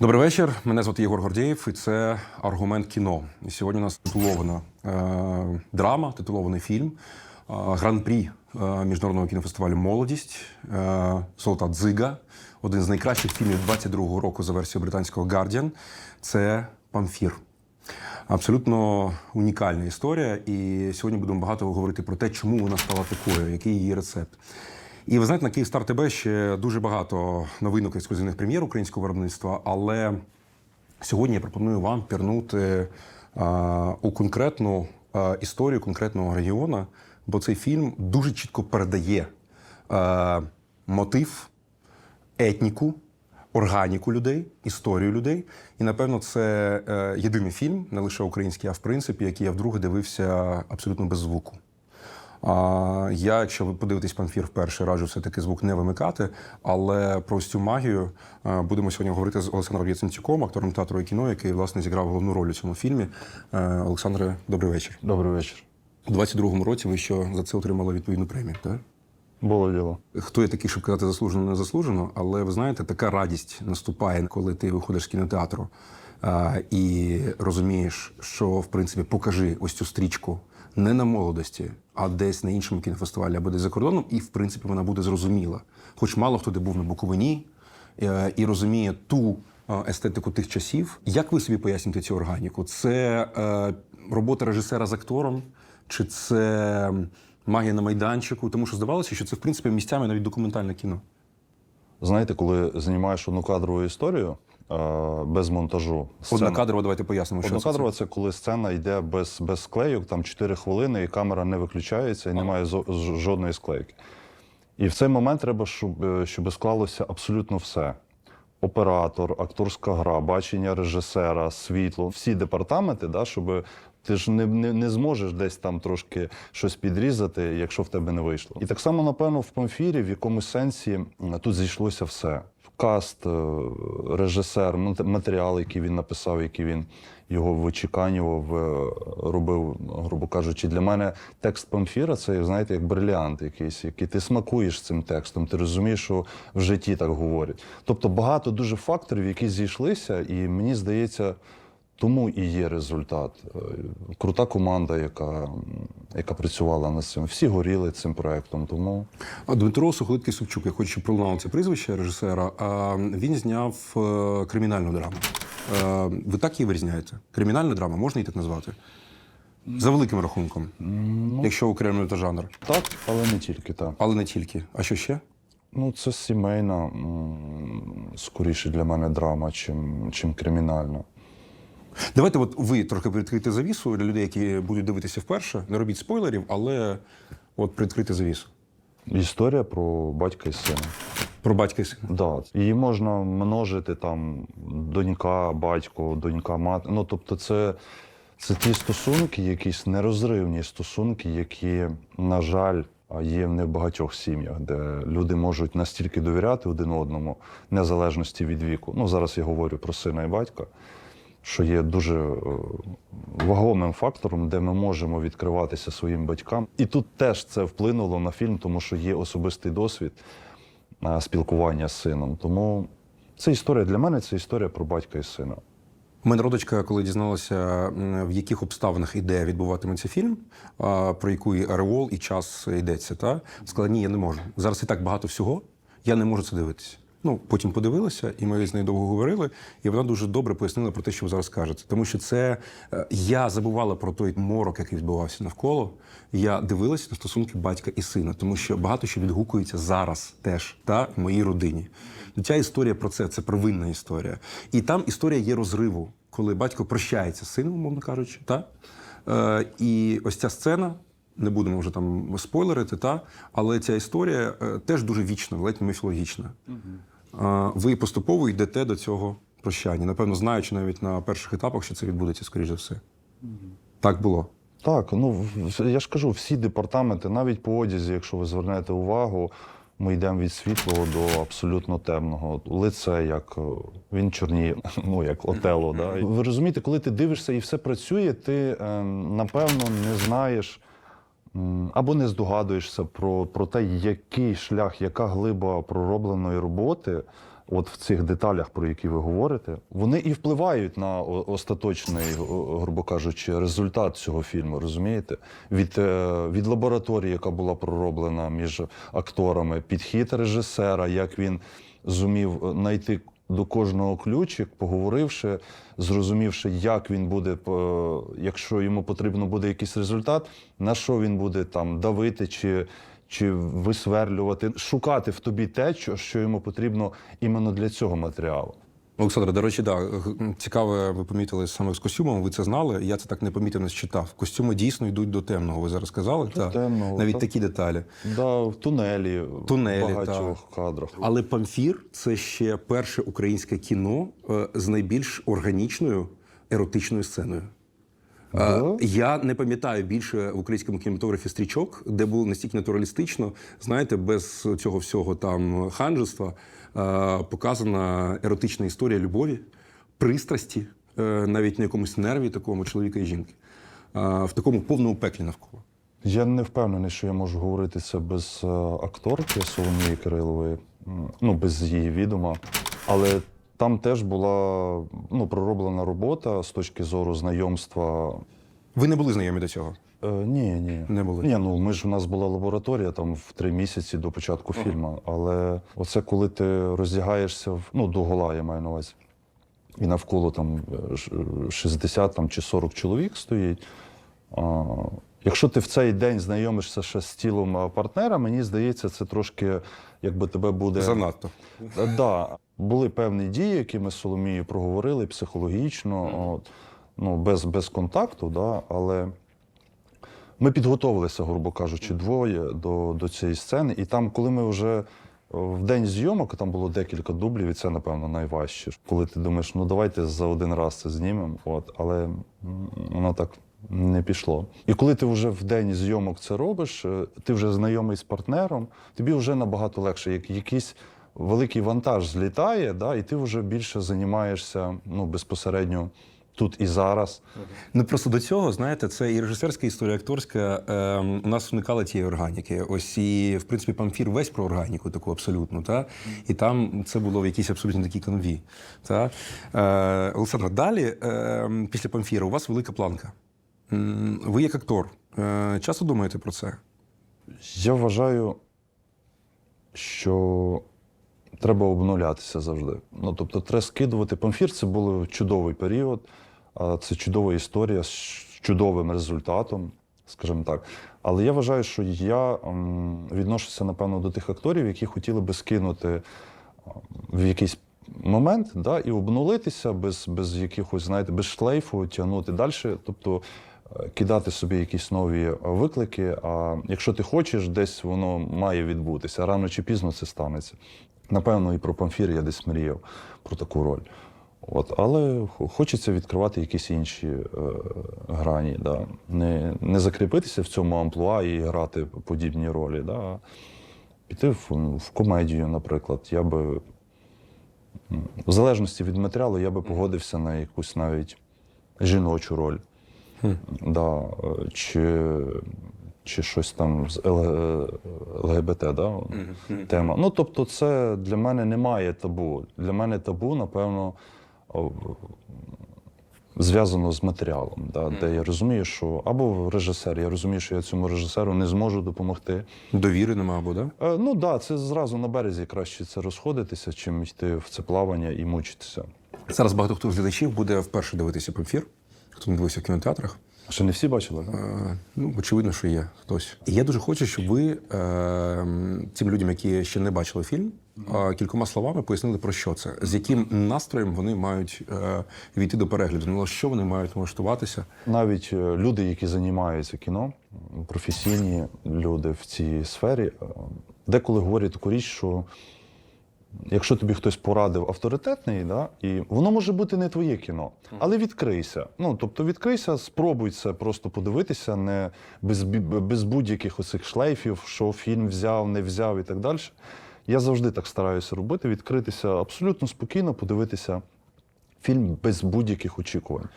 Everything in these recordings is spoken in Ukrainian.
Добрий вечір. Мене звати Єгор Гордєєв, і це аргумент кіно. І сьогодні у нас титулована е, драма, титулований фільм, е, гран-прі е, міжнародного кінофестивалю Молодість, е, Золота дзига, один з найкращих фільмів 22-го року за версією британського Guardian. Це Памфір. Абсолютно унікальна історія. І сьогодні будемо багато говорити про те, чому вона стала такою, який її рецепт. І ви знаєте, на Київстар ТБ ще дуже багато новинок ексклюзивних прем'єр українського виробництва, але сьогодні я пропоную вам пірнути а, у конкретну а, історію конкретного регіону, бо цей фільм дуже чітко передає а, мотив, етніку, органіку людей, історію людей. І напевно, це е, єдиний фільм, не лише український, а в принципі, який я вдруге дивився абсолютно без звуку. А, я, якщо ви подивитесь памфір вперше, раджу все-таки звук не вимикати. Але про цю магію е, будемо сьогодні говорити з Олександром Яценцюком, актором театру і кіно, який власне зіграв головну роль у цьому фільмі. Е, Олександре, добрий вечір. Добрий вечір. У 22-му році ви що за це отримали відповідну премію, так? Було діло. Хто я такий, щоб казати заслужено, не заслужено, але ви знаєте, така радість наступає, коли ти виходиш з кінотеатру а, і розумієш, що в принципі покажи ось цю стрічку не на молодості, а десь на іншому кінофестивалі або десь за кордоном, і в принципі вона буде зрозуміла. Хоч мало хто де був на Буковині е, і розуміє ту е, естетику тих часів. Як ви собі поясните цю органіку? Це е, робота режисера з актором, чи це магія на майданчику? Тому що здавалося, що це в принципі місцями навіть документальне кіно. Знаєте, коли знімаєш однокадрову історію е, без монтажу. сцена- Однокадрово, давайте пояснимо, що це. Однокадрова це коли сцена йде без, без склейок, там 4 хвилини, і камера не виключається, і немає жодної склейки. І в цей момент треба, щоб, е, щоб склалося абсолютно все: оператор, акторська гра, бачення режисера, світло, всі департаменти, да, щоб ти ж не, не, не зможеш десь там трошки щось підрізати, якщо в тебе не вийшло. І так само, напевно, в памфірі в якомусь сенсі тут зійшлося все. Каст, е, режисер, мат- матеріал, який він написав, який він його вичеканював, е, робив, грубо кажучи, для мене текст памфіра це, знаєте, як бриліант якийсь, який ти смакуєш цим текстом, ти розумієш, що в житті так говорять. Тобто багато дуже факторів, які зійшлися, і мені здається, тому і є результат. Е, Крута команда, яка, яка працювала над цим. Всі горіли цим проектом. Тому А Дмитро Сухолиткий Супчук, я хочу, щоб пролунало це прізвище режисера. А він зняв е, кримінальну драму. Е, Ви так її вирізняєте? Кримінальна драма, можна її так назвати? За великим рахунком, якщо окремлювати жанр. так, але не тільки так. Але не тільки. А що ще? Ну, це сімейна, скоріше для мене драма, чим, чим кримінальна. Давайте, от ви трохи відкрити завісу для людей, які будуть дивитися вперше. Не робіть спойлерів, але от відкрити завісу. Історія про батька і сина. Про батька і сина. Да. Її можна множити там донька, батько, донька, мати. Ну, тобто, це, це ті стосунки, якісь нерозривні стосунки, які, на жаль, є в небагатьох сім'ях, де люди можуть настільки довіряти один одному, незалежності від віку. Ну, зараз я говорю про сина і батька, що є дуже е, вагомим фактором, де ми можемо відкриватися своїм батькам. І тут теж це вплинуло на фільм, тому що є особистий досвід е, спілкування з сином. Тому це історія для мене це історія про батька і сина. Мене родичка, коли дізналася, в яких обставинах іде відбуватиметься фільм, про яку і ареол і час йдеться, та сказала, ні, я не можу. Зараз і так багато всього, я не можу це дивитися. Ну, потім подивилася, і ми з нею довго говорили, і вона дуже добре пояснила про те, що ви зараз кажете. Тому що це е, я забувала про той морок, який відбувався навколо. Я дивилася на стосунки батька і сина, тому що багато що відгукується зараз теж та в моїй родині. Ну, Ця історія про це це провинна історія. І там історія є розриву, коли батько прощається з сином, умовно кажучи, та? Е, і ось ця сцена. Не будемо вже там спойлерити, та але ця історія е, теж дуже вічна, ледь не міфологічна. Е, ви поступово йдете до цього прощання. Напевно, знаючи навіть на перших етапах, що це відбудеться, скоріш за все. Так було. Так, ну я ж кажу, всі департаменти, навіть по одязі, якщо ви звернете увагу, ми йдемо від світлого до абсолютно темного. Лице, як е, він чорніє, ну як отело. Да? Ви розумієте, коли ти дивишся і все працює, ти е, напевно не знаєш або не здогадуєшся про, про те, який шлях, яка глиба проробленої роботи от в цих деталях, про які ви говорите, вони і впливають на остаточний, грубо кажучи, результат цього фільму. Розумієте? Від, е, від лабораторії, яка була пророблена між акторами, підхід режисера, як він зумів е, знайти до кожного ключик, поговоривши, зрозумівши, як він буде, е, якщо йому потрібно буде якийсь результат, на що він буде там давити чи, чи висверлювати, шукати в тобі те, що, що йому потрібно іменно для цього матеріалу. Олександре, до речі, да, цікаве, ви помітили саме з костюмом, ви це знали. Я це так не помітив, не считав. Костюми дійсно йдуть до темного, ви зараз сказали. До та темного, Навіть та... такі деталі. Да, в тунелі, Тунелі, в багатьох кадрах. Але Памфір це ще перше українське кіно е, з найбільш органічною еротичною сценою. Е, Я не пам'ятаю більше в українському кінематографі стрічок, де було настільки натуралістично, знаєте, без цього всього там ханжества е, показана еротична історія любові, пристрасті, е, навіть на якомусь нерві такому чоловіка і жінки, в такому повному пеклі навколо. Я не впевнений, що я можу говорити це без акторки Соломії Кирилової, ну без її відома. Але там теж була ну, пророблена робота з точки зору знайомства. Ви не були знайомі до цього? Е, ні, ні. Не були. Ні, ну ми ж у нас була лабораторія там в три місяці до початку фільму. Але оце коли ти роздягаєшся в ну до гола, я маю на увазі. І навколо там е, 60 там, чи 40 чоловік стоїть. А, якщо ти в цей день знайомишся ще з тілом партнера, мені здається, це трошки якби тебе буде. Занадто. Е, Да, були певні дії, які ми з Соломією проговорили психологічно, от, ну, без, без контакту, да, але ми підготовилися, грубо кажучи, двоє до, до цієї сцени. І там, коли ми вже в день зйомок, там було декілька дублів, і це, напевно, найважче. Коли ти думаєш, ну давайте за один раз це знімемо, от, але воно так не пішло. І коли ти вже в день зйомок це робиш, е, ти вже знайомий з партнером, тобі вже набагато легше. Як якийсь великий вантаж злітає, да, і ти вже більше займаєшся ну, безпосередньо тут і зараз. Ну просто до цього, знаєте, це і режисерська історія, і акторська. Ем, у нас уникали тієї органіки. Ось і в принципі памфір весь про органіку, таку абсолютно. Та? І там це було в якійсь абсолютно такій канві. Та? Е, Олександра, далі, е, після памфіра, у вас велика планка. Ви як актор. Е, часто думаєте про це? Я вважаю, що треба обнулятися завжди. Ну, тобто, треба скидувати. Памфір це був чудовий період, це чудова історія з чудовим результатом, скажімо так. Але я вважаю, що я відношуся, напевно, до тих акторів, які хотіли би скинути в якийсь момент да, і обнулитися без, без якихось, знаєте, без шлейфу, тягнути далі. Тобто е, кидати собі якісь нові виклики. А якщо ти хочеш, десь воно має відбутися. Рано чи пізно це станеться. Напевно, і про Памфір я десь мріяв про таку роль. От, але хочеться відкривати якісь інші е, грані, да. не, не закріпитися в цьому амплуа і грати подібні ролі. Да. а Піти в, в комедію, наприклад. Я би, в залежності від матеріалу, я би погодився на якусь навіть жіночу роль. Да, е, чи, чи щось там з ЛГБТ, да? тема. Ну, тобто, це для мене немає табу. Для мене табу, напевно, зв'язано з матеріалом, да? де я розумію, що або режисер, я розумію, що я цьому режисеру не зможу допомогти. Довіри нема, або да? Е, ну так, да, це зразу на березі краще це розходитися, чим йти в це плавання і мучитися. Зараз багато хто з глядачів буде вперше дивитися памфір, хто не дивився в кінотеатрах. Ще не всі бачили? так? Е, Ну, очевидно, що є хтось. І я дуже хочу, щоб ви е, тим людям, які ще не бачили фільм, е, кількома словами пояснили про що це, з яким настроєм вони мають е, війти до перегляду. Ну, на що вони мають налаштуватися. Навіть е, люди, які займаються кіно, професійні люди в цій сфері, е, деколи говорять таку річ, що якщо тобі хтось порадив авторитетний, да, і воно може бути не твоє кіно, але відкрийся. Ну, тобто відкрийся, спробуй це просто подивитися, не без, без будь-яких оцих шлейфів, що фільм взяв, не взяв і так далі. Я завжди так стараюся робити, відкритися абсолютно спокійно, подивитися фільм без будь-яких очікувань.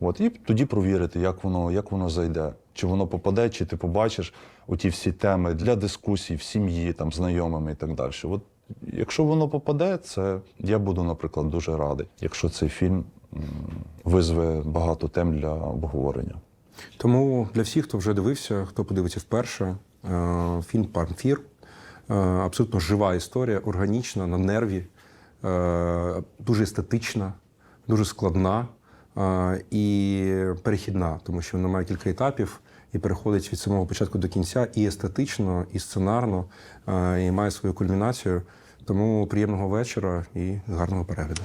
От, і тоді провірити, як воно, як воно зайде. Чи воно попаде, чи ти побачиш оті всі теми для дискусій в сім'ї, там, знайомими і так далі. От Якщо воно попаде, це я буду, наприклад, дуже радий, якщо цей фільм визве багато тем для обговорення. Тому для всіх, хто вже дивився, хто подивиться вперше, е, фільм Памфір е, абсолютно жива історія, органічна, на нерві, е, дуже естетична, дуже складна і перехідна, тому що вона має кілька етапів і переходить від самого початку до кінця і естетично, і сценарно, і має свою кульмінацію. Тому приємного вечора і гарного перегляду.